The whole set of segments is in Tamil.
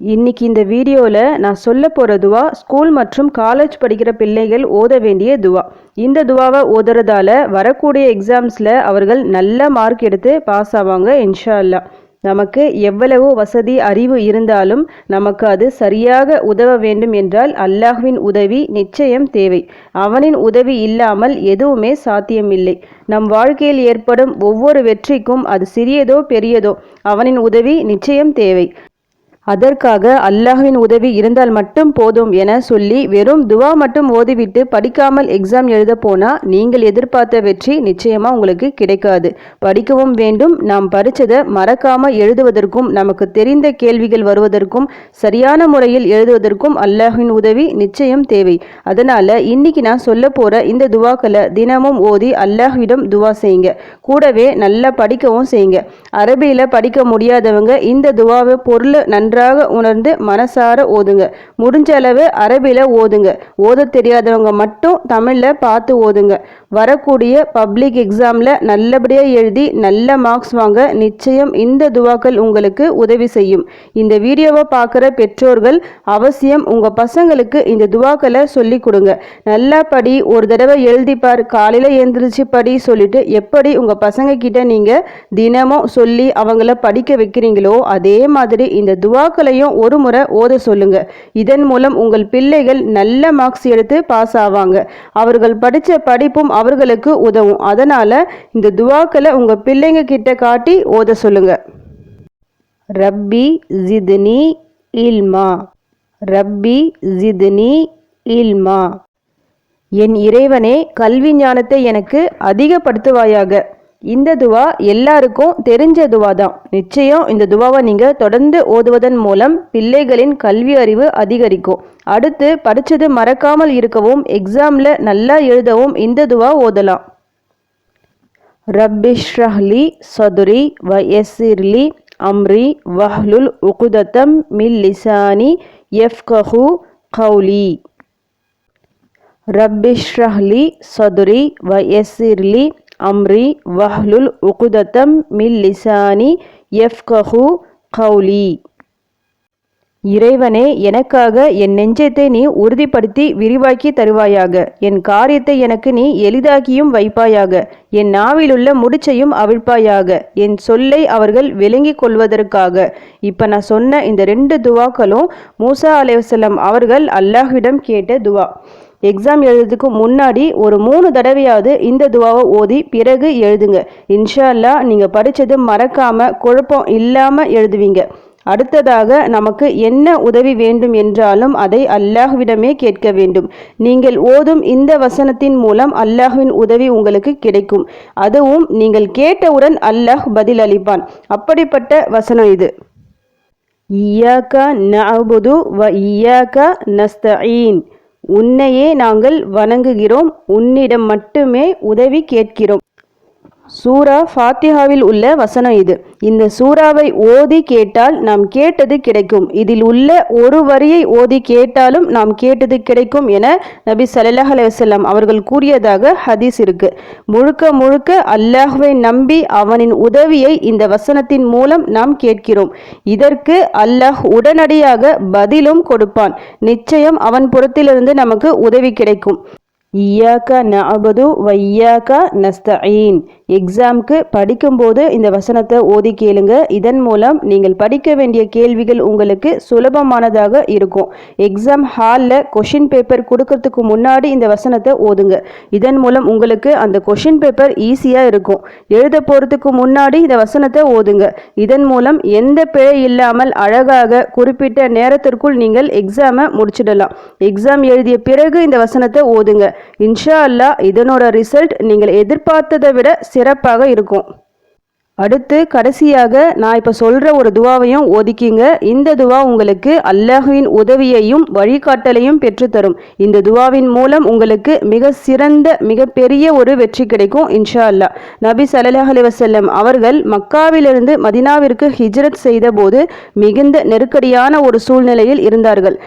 இன்னைக்கு இந்த வீடியோவில் நான் சொல்ல போகிற துவா ஸ்கூல் மற்றும் காலேஜ் படிக்கிற பிள்ளைகள் ஓத வேண்டிய துவா. இந்த துவாவை ஓதுறதால வரக்கூடிய எக்ஸாம்ஸில் அவர்கள் நல்ல மார்க் எடுத்து பாஸ் ஆவாங்க இன்ஷா அல்லா நமக்கு எவ்வளவு வசதி அறிவு இருந்தாலும் நமக்கு அது சரியாக உதவ வேண்டும் என்றால் அல்லாஹ்வின் உதவி நிச்சயம் தேவை. அவனின் உதவி இல்லாமல் எதுவுமே சாத்தியமில்லை. நம் வாழ்க்கையில் ஏற்படும் ஒவ்வொரு வெற்றிக்கும் அது சிறியதோ பெரியதோ அவனின் உதவி நிச்சயம் தேவை. அதற்காக அல்லாஹ்வின் உதவி இருந்தால் மட்டும் போதும் என சொல்லி வெறும் துவா மட்டும் ஓதிவிட்டு படிக்காமல் எக்ஸாம் எழுத போனா நீங்கள் எதிர்பார்த்த வெற்றி நிச்சயமா உங்களுக்கு கிடைக்காது. படிக்கவும் வேண்டும். நாம் படித்ததை மறக்காம எழுதுவதற்கும் நமக்கு தெரிந்த கேள்விகள் வருவதற்கும் சரியான முறையில் எழுதுவதற்கும் அல்லாஹின் உதவி நிச்சயம் தேவை. அதனால இன்னைக்கு நான் சொல்ல போற இந்த துவாக்களை தினமும் ஓதி அல்லாஹ்விடம் துவா செய்யுங்க. கூடவே நல்லா படிக்கவும் செய்யுங்க. அரபியில படிக்க முடியாதவங்க இந்த துவாவை பொருள் நன்றாக உணர்ந்து மனசார ஓதுங்க. முடிஞ்ச அளவு அரபியில் ஓதுங்க. ஓத தெரியாதவங்க மட்டும் தமிழில் பார்த்து ஓதுங்க. வரக்கூடிய பப்ளிக் எக்ஸாமில் நல்லபடியாக எழுதி நல்ல மார்க்ஸ் வாங்க நிச்சயம் இந்த துவாக்கள் உங்களுக்கு உதவி செய்யும். இந்த வீடியோவை பார்க்குற பெற்றோர்கள் அவசியம் உங்கள் பசங்களுக்கு இந்த துவாக்களை சொல்லி கொடுங்க. நல்லா படி ஒரு தடவை எழுதிப்பார் காலையில் எழுந்திரிச்சு படி சொல்லிட்டு எப்படி உங்கள் பசங்க கிட்ட நீங்கள் தினமும் சொல்லி அவங்கள படிக்க வைக்கிறீங்களோ அதே மாதிரி இந்த துவாக்களையும் ஒரு முறை ஓத சொல்லுங்க. இதன் மூலம் உங்கள் பிள்ளைகள் நல்ல மார்க்ஸ் எடுத்து பாஸ் ஆவாங்க. அவர்கள் படித்த படிப்பும் அவர்களுக்கு உதவும். அதனால் இந்த துவாக்களை உங்கள் பிள்ளைங்க கிட்ட காட்டி ஓத சொல்லுங்க. ரப்பி ஜித்னி இல்மா. ரப்பி ஜித்னி இல்மா. என் இறைவனே கல்வி ஞானத்தை எனக்கு அதிகப்படுத்துவாயாக. இந்த துவா எல்லாருக்கும் தெரிஞ்ச துவா தான் நிச்சயம் இந்த துவாவை நீங்கள் தொடர்ந்து ஓதுவதன் மூலம் பிள்ளைகளின் கல்வி அறிவு அதிகரிக்கும். அடுத்து படித்தது மறக்காமல் இருக்கவும் எக்ஸாமில் நல்லா எழுதவும் இந்த துவா ஓதலாம். ரப்பிஷ்ரஹ்லி சதுரி வ எஸ்இர்லி அம்ரி வஹ்லுல் உகுதத்தம் மில் லிசானி எஃப்கஹு கௌலி. ரப்பிஷ்ரஹ்லி சதுரி வ எஸ்இர்லி அம்ரி வஹ்லுல் உகுதத்தம் மில் லிசானி எஃப்கஹு கௌலி இறைவனே எனக்காக என் நெஞ்சத்தை நீ உறுதிப்படுத்தி விரிவாக்கி தருவாயாக. என் காரியத்தை எனக்கு நீ எளிதாக்கியும் வைப்பாயாக. என் நாவிலுள்ள முடிச்சையும் அவிழ்ப்பாயாக. என் சொல்லை அவர்கள் விளங்கிக் கொள்வதற்காக. இப்போ நான் சொன்ன இந்த ரெண்டு துவாக்களும் மூசா அலைவசல்லம் அவர்கள் அல்லாஹ்விடம் கேட்ட துவா. எக்ஸாம் எழுதுறதுக்கு முன்னாடி ஒரு மூணு தடவையாவது இந்த துவாவை ஓதி பிறகு எழுதுங்க. இன்ஷா அல்லா நீங்கள் படித்தது மறக்காமல் குழப்பம் இல்லாமல் எழுதுவீங்க. அடுத்ததாக நமக்கு என்ன உதவி வேண்டும் என்றாலும் அதை அல்லாஹ்விடமே கேட்க வேண்டும். நீங்கள் ஓதும் இந்த வசனத்தின் மூலம் அல்லாஹ்வின் உதவி உங்களுக்கு கிடைக்கும். அதுவும் நீங்கள் கேட்டவுடன் அல்லாஹ் பதில் அளிப்பான். அப்படிப்பட்ட வசனம் இது. ஈயாக்கா நபுது வ ஈயாக்கா நஸ்தீன் உன்னையே நாங்கள் வணங்குகிறோம். உன்னிடம் மட்டுமே உதவி கேட்கிறோம். சூரா ஃபாத்திஹாவில் உள்ள வசனம் இது. இந்த சூறாவை ஓதி கேட்டால் நாம் கேட்டது கிடைக்கும். இதில் உள்ள ஒரு வரியை ஓதி கேட்டாலும் நாம் கேட்டது கிடைக்கும் என நபி சல்லாஹ் அலைவசல்லாம் அவர்கள் கூறியதாக ஹதீஸ் இருக்கு. முழுக்க முழுக்க அல்லாஹுவை நம்பி அவனின் உதவியை இந்த வசனத்தின் மூலம் நாம் கேட்கிறோம். இதற்கு அல்லாஹ் உடனடியாக பதிலும் கொடுப்பான். நிச்சயம் அவன் புறத்திலிருந்து நமக்கு உதவி கிடைக்கும். ஈயாக்கா நபது வையாக்கா நஸ்தீன் எக்ஸாம்க்கு படிக்கும்போது இந்த வசனத்தை ஓதி கேளுங்க. இதன் மூலம் நீங்கள் படிக்க வேண்டிய கேள்விகள் உங்களுக்கு சுலபமானதாக இருக்கும். எக்ஸாம் ஹாலில் கொஷின் பேப்பர் கொடுக்கறதுக்கு முன்னாடி இந்த வசனத்தை ஓதுங்க. இதன் மூலம் உங்களுக்கு அந்த கொஷின் பேப்பர் ஈஸியாக இருக்கும். எழுத போகிறதுக்கு முன்னாடி இந்த வசனத்தை ஓதுங்க. இதன் மூலம் எந்த பிழை இல்லாமல் அழகாக குறிப்பிட்ட நேரத்திற்குள் நீங்கள் எக்ஸாமை முடிச்சிடலாம். எக்ஸாம் எழுதிய பிறகு இந்த வசனத்தை ஓதுங்க. இன்ஷா அல்லா இதனோட ரிசல்ட் நீங்கள் எதிர்பார்த்ததை விட சிறப்பாக இருக்கும். அடுத்து கடைசியாக நான் இப்போ சொல்கிற ஒரு துவாவையும் ஒதுக்கிங்க. இந்த துவா உங்களுக்கு அல்லாஹுவின் உதவியையும் வழிகாட்டலையும் பெற்றுத்தரும். இந்த துவாவின் மூலம் உங்களுக்கு மிக சிறந்த மிகப்பெரிய ஒரு வெற்றி கிடைக்கும் இன்ஷா அல்லா நபி சல்லாஹ் அலிவசல்லம் அவர்கள் மக்காவிலிருந்து மதினாவிற்கு ஹிஜ்ரத் செய்தபோது மிகுந்த நெருக்கடியான ஒரு சூழ்நிலையில் இருந்தார்கள்.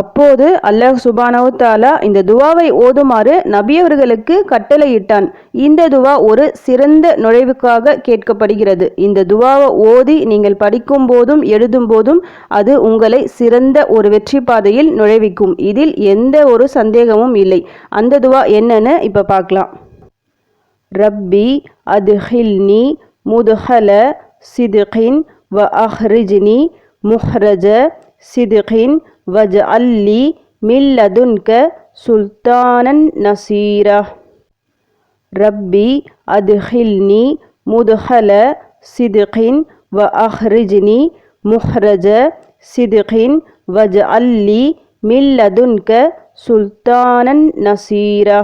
அப்போது அல்லாஹ் சுபானவு தாலா இந்த துவாவை ஓதுமாறு நபியவர்களுக்கு கட்டளையிட்டான். இந்த துவா ஒரு சிறந்த நுழைவுக்காக கேட்கப்படுகிறது. இந்த துவாவை ஓதி நீங்கள் படிக்கும் போதும் எழுதும் போதும் அது உங்களை சிறந்த ஒரு வெற்றி பாதையில் நுழைவிக்கும். இதில் எந்த ஒரு சந்தேகமும் இல்லை. அந்த துவா என்னன்னு இப்போ பார்க்கலாம். ரப்பி அதுஹில்னி முதுஹல சிதுகின் வ அஹ்ரிஜினி முஹ்ரஜ சிதுகின் வஜ் அல்லி மில்லதுன்க சுல்தானன் நசீரா ரப்பி அதுஹில்னி முதுஹல சிதுகின் வ அஹ்ரிஜ்னி முஹ்ரஜ சிதுகின் வஜ் அல்லி மில்லதுன்க சுல்தானன் நசீரா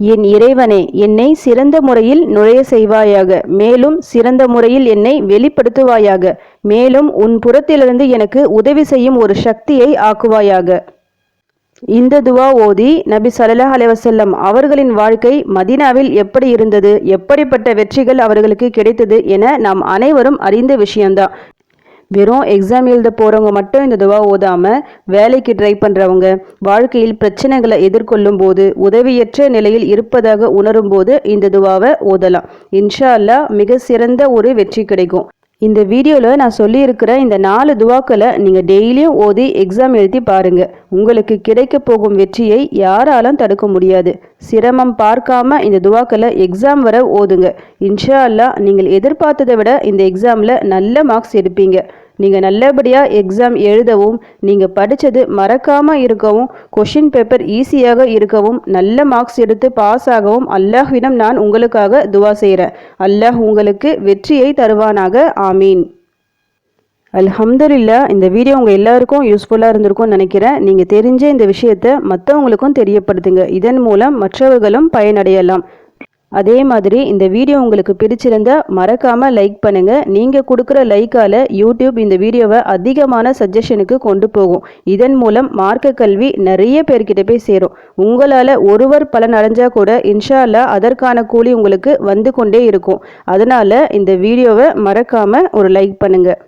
என் இறைவனே என்னை சிறந்த முறையில் நுழைய செய்வாயாக. மேலும் சிறந்த முறையில் என்னை வெளிப்படுத்துவாயாக. மேலும் உன் புறத்திலிருந்து எனக்கு உதவி செய்யும் ஒரு சக்தியை ஆக்குவாயாக. இந்த துவா ஓதி நபி சல்லாஹ் அலைவசல்லம் அவர்களின் வாழ்க்கை மதினாவில் எப்படி இருந்தது எப்படிப்பட்ட வெற்றிகள் அவர்களுக்கு கிடைத்தது என நாம் அனைவரும் அறிந்த விஷயம்தான். வெறும் எக்ஸாம் எழுத போகிறவங்க மட்டும் இந்த துவா ஓதாமல் வேலைக்கு ட்ரை பண்ணுறவங்க வாழ்க்கையில் பிரச்சனைகளை எதிர்கொள்ளும் போது உதவியற்ற நிலையில் இருப்பதாக உணரும் போது இந்த துவாவை ஓதலாம். இன்ஷா அல்லா மிக சிறந்த ஒரு வெற்றி கிடைக்கும். இந்த வீடியோவில் நான் சொல்லியிருக்கிற இந்த நாலு துவாக்களை நீங்கள் டெய்லியும் ஓதி எக்ஸாம் எழுதி பாருங்கள் உங்களுக்கு கிடைக்க போகும் வெற்றியை யாராலும் தடுக்க முடியாது. சிரமம் பார்க்காம இந்த துவாக்களை எக்ஸாம் வர ஓதுங்க. இன்ஷா அல்லா நீங்கள் எதிர்பார்த்ததை விட இந்த எக்ஸாமில் நல்ல மார்க்ஸ் எடுப்பீங்க. நீங்கள் நல்லபடியாக எக்ஸாம் எழுதவும் நீங்கள் படித்தது மறக்காமல் இருக்கவும் கொஷின் பேப்பர் ஈஸியாக இருக்கவும் நல்ல மார்க்ஸ் எடுத்து பாஸ் ஆகவும் அல்லாஹ்விடம் நான் உங்களுக்காக துவா செய்கிறேன் அல்லாஹ் உங்களுக்கு வெற்றியை தருவானாக. ஆமீன். அல்ஹம்துலில்லா இந்த வீடியோ உங்கள் எல்லாருக்கும் யூஸ்ஃபுல்லாக இருந்திருக்கும்னு நினைக்கிறேன். நீங்கள் தெரிஞ்ச இந்த விஷயத்தை மற்றவங்களுக்கும் தெரியப்படுத்துங்க. இதன் மூலம் மற்றவர்களும் பயனடையலாம். அதே மாதிரி இந்த வீடியோ உங்களுக்கு பிடிச்சிருந்தா மறக்காமல் லைக் பண்ணுங்கள் நீங்கள் கொடுக்குற லைக்கால் யூடியூப் இந்த வீடியோவை அதிகமான சஜஷனுக்கு கொண்டு போகும். இதன் மூலம் மார்க்க கல்வி நிறைய பேர்கிட்ட போய் சேரும். உங்களால் ஒருவர் பலன் அடைஞ்சால் கூட இன்ஷால்லா அதற்கான கூலி உங்களுக்கு வந்து கொண்டே இருக்கும். அதனால் இந்த வீடியோவை மறக்காமல் ஒரு லைக் பண்ணுங்கள்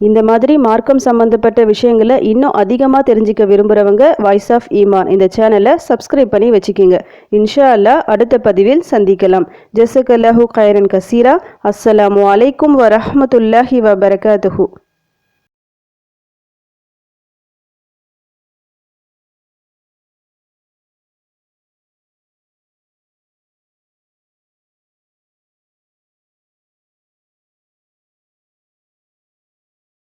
இந்த மாதிரி மார்க்கம் சம்பந்தப்பட்ட விஷயங்களை இன்னும் அதிகமாக தெரிஞ்சுக்க விரும்புகிறவங்க வாய்ஸ் ஆஃப் ஈமான் இந்த சேனலை சப்ஸ்கிரைப் பண்ணி வச்சுக்கிங்க. இன்ஷா அல்லா அடுத்த பதிவில் சந்திக்கலாம். ஜெசக் அல்லாஹூ கைரன் கசீரா. அஸ்ஸலாமு அலைக்கும் வரஹமத்துல்லாஹி வபரகாத்துஹூ.